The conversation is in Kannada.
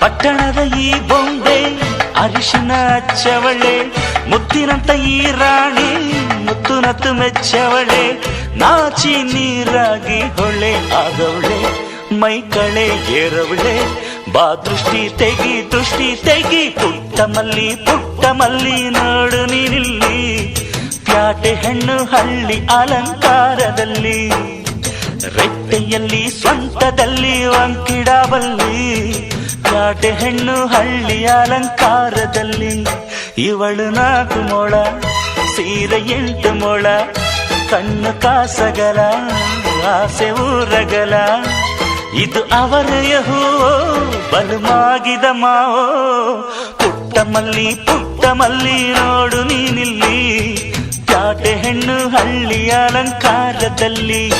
ಪಟ್ಟಣದ ಈ ಬೊಂಬೆ, ಅರಿಶಿನ ಅಚ್ಚವಳೆ ಮುತ್ತಿನಂತ ಈ ರಾಣಿ ಮುತ್ತು ನತ್ತು ಮೆಚ್ಚವಳೆ, ನಾಚಿ ನೀರಾಗಿ ಹೊಳೆ ಆದವಳೆ, ಮೈ ಕಳೆ ಏರವಳೆ, ಬಾ ದೃಷ್ಟಿ ತೆಗಿ ದೃಷ್ಟಿ ತೆಗಿ, ಪುಟ್ಟ ಮಲ್ಲಿ ಪುಟ್ಟ ಮಲ್ಲಿ ನೋಡು ನೀನಿಲ್ಲಿ, ಪ್ಯಾಟೆ ಹೆಣ್ಣು ಹಳ್ಳಿ ಅಲಂಕಾರದಲ್ಲಿ. ರೆಟ್ಟೆಯಲ್ಲಿ ಸ್ವಂತದಲ್ಲಿ ಒಂಕಿಡಬಲ್ಲಿ ಕಾಟೆ ಹೆಣ್ಣು ಹಳ್ಳಿ ಅಲಂಕಾರದಲ್ಲಿ? ಇವಳು ನಾಲ್ಕು ಮೊಳ, ಸೀರೆ ಎಂಟು ಮೊಳ, ಕಣ್ಣು ಕಾಸಗಲ, ಆಸೆ ಊರಗಲ. ಇದು ಅವರ ಯಹೋ ಬಲು ಮಾಗಿದ ಮಾವೋ. ಪುಟ್ಟ ಮಲ್ಲಿ ನೋಡು ನೀನಿಲ್ಲಿ. ಪ್ಯಾಟೆ ಹೆಣ್ಣು ಹಳ್ಳಿ ಅಲಂಕಾರದಲ್ಲಿ?